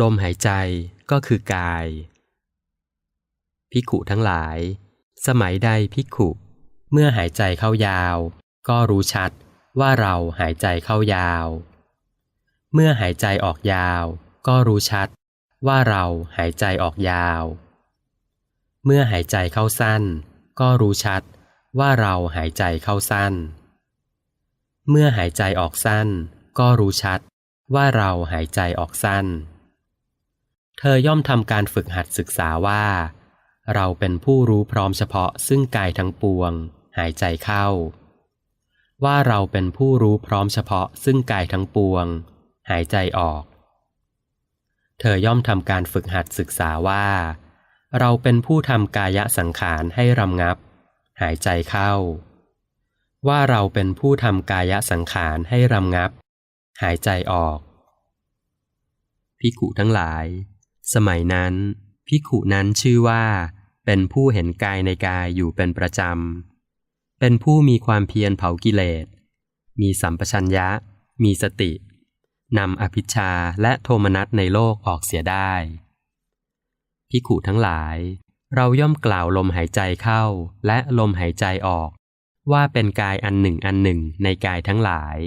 ลมหายใจก็คือกายภิกุทั้งหลาย สมัยใดภิกุเมื่อหายใจเข้ายาว ก็รู้ชัดว่าเราหายใจเข้ายาว เมื่อหายใจออกยาว ก็รู้ชัดว่าเราหายใจออกยาว เมื่อหายใจเข้าสั้น ก็รู้ชัดว่าเราหายใจเข้าสั้น เมื่อหายใจออกสั้น ก็รู้ชัดว่าเราหายใจออกสั้น เธอย่อมทำการฝึกหัดศึกษาว่า เราเป็นผู้รู้พร้อมเฉพาะซึ่งกายทั้งปวง หายใจเข้า ว่าเราเป็นผู้รู้พร้อมเฉพาะซึ่งกายทั้งปวง หายใจออก เธอย่อมทำการฝึกหัดศึกษาว่า เราเป็นผู้ทำกายสังขารให้รำงับ หายใจเข้า ว่าเราเป็นผู้ทำกายสังขารให้รำงับ หายใจออกพิขุทั้งหลาย สมัยนั้น พิขุนั้นชื่อว่า เป็นผู้เห็นกายในกายอยู่เป็นประจำ เป็นผู้มีความเพียรเผากิเลส มีสัมปชัญญะ มีสติ นำอภิชาและโทมนัสในโลกออกเสียได้ พิขุทั้งหลาย เราย่อมกล่าวลมหายใจเข้าและลมหายใจออก ว่าเป็นกายอันหนึ่งอันหนึ่งในกายทั้งหลาย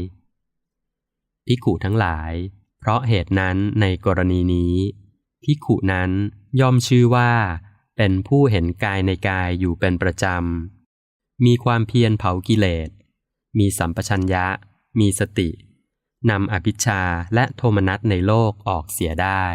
พิขุทั้งหลาย เพราะเหตุนั้นในกรณีนี้ พิขุนั้นย่อมชื่อว่า เป็นผู้เห็นกายในกายอยู่เป็นประจำ มีความเพียรเผากิเลส มีสัมปชัญญะ มีสตินำอภิชาและโทมนัสในโลกออกเสียได้